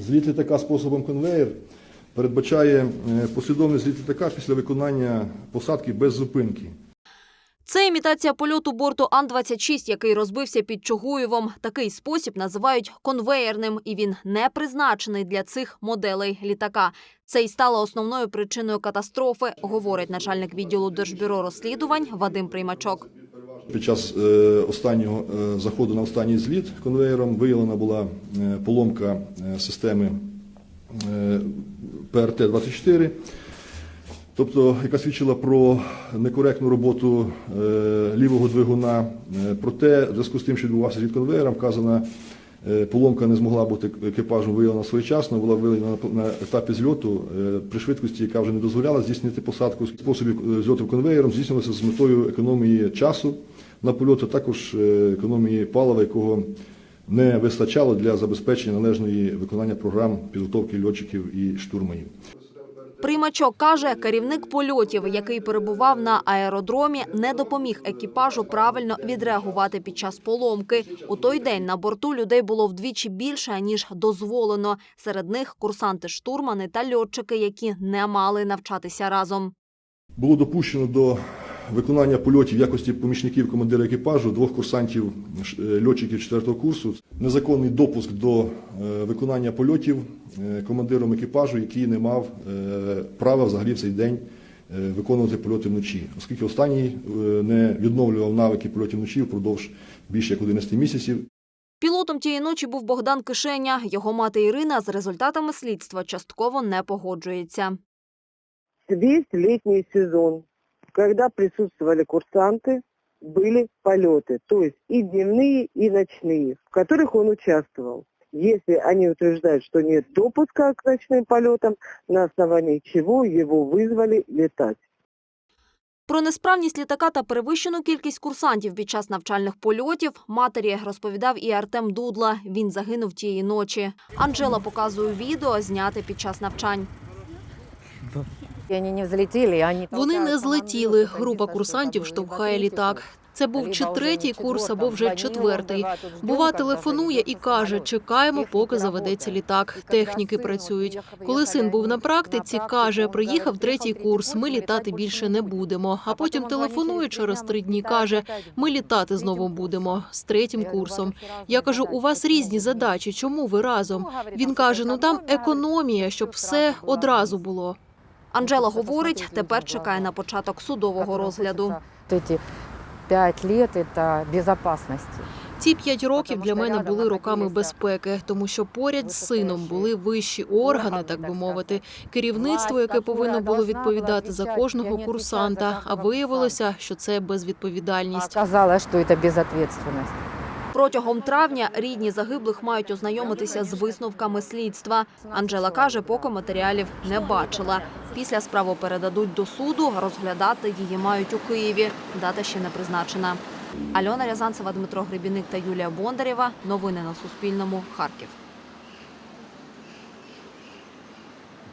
Зліт літака способом конвеєр передбачає е, послідовний зліт літака після виконання посадки без зупинки. Це імітація польоту борту Ан-26, який розбився під Чугуєвом. Такий спосіб називають конвеєрним, і він не призначений для цих моделей літака. Це й стало основною причиною катастрофи, говорить начальник відділу Держбюро розслідувань Вадим Приймачок. Під час е, останнього е, заходу на останній зліт конвеєром виявлена була е, поломка системи е, ПРТ-24, тобто яка свідчила про некоректну роботу лівого двигуна. Проте, в зв'язку з тим, що відбувався зліт конвеєром, вказана поломка не змогла бути екіпажем виявлена своєчасно, була виявлена на- етапі зльоту при швидкості, яка вже не дозволяла здійснити посадку. Способів зльоту конвеєром здійснювався з метою економії часу на польот, а також е, економії палива, якого не вистачало для забезпечення належної виконання програм підготовки льотчиків і штурманів. Приймачок каже, керівник польотів, який перебував на аеродромі, не допоміг екіпажу правильно відреагувати під час поломки. У той день на борту людей було вдвічі більше ніж дозволено. Серед них курсанти, штурмани та льотчики, які не мали навчатися разом. Було допущено до виконання польотів в якості помічників командира екіпажу двох курсантів е, льотчиків 4 курсу. Незаконний допуск до е, виконання польотів е, командиром екіпажу, який не мав права взагалі в цей день виконувати польоти вночі, оскільки останній не відновлював навики польотів вночі впродовж більше як 11 місяців. Пілотом тієї ночі був Богдан Кишеня. Його мати Ірина з результатами слідства частково не погоджується. весь летний сезон, когда присутствовали курсанты, были полеты, то есть и дневные, и ночные, в которых он участвовал. Если они утверждают, что нет допуска к ночным полетам, на основании чего его вызвали летать. Про несправність літака та перевищену кількість курсантів під час навчальних польотів матері розповідав і Артем Дудла. Він загинув тієї ночі. Анжела показує відео, зняте під час навчань. Вони не злетіли. Група курсантів штовхає літак. Це був чи третій курс, або вже четвертий. Бува телефонує і каже: чекаємо, поки заведеться літак. Техніки працюють. Коли син був на практиці, каже: приїхав третій курс. Ми літати більше не будемо. А потім телефонує через три дні. каже: ми літати знову будемо з третім курсом. Я кажу: у вас різні задачі. Чому ви разом? Він каже: ну там економія, щоб все одразу було. Анжела говорить, тепер чекає на початок судового розгляду. Ці п'ять років – це безпечності. Ці п'ять років для мене були роками безпеки, тому що поряд з сином були вищі органи, так би мовити, керівництво, яке повинно було відповідати за кожного курсанта. А виявилося, що це безвідповідальність. Оказалось, що це безответственность. Протягом травня рідні загиблих мають ознайомитися з висновками слідства. Анжела каже, поки матеріалів не бачила. Після справу передадуть до суду, розглядати її мають у Києві. Дата ще не призначена. Альона Рязанцева, Дмитро Гребіник та Юлія Бондарєва. Новини на Суспільному. Харків.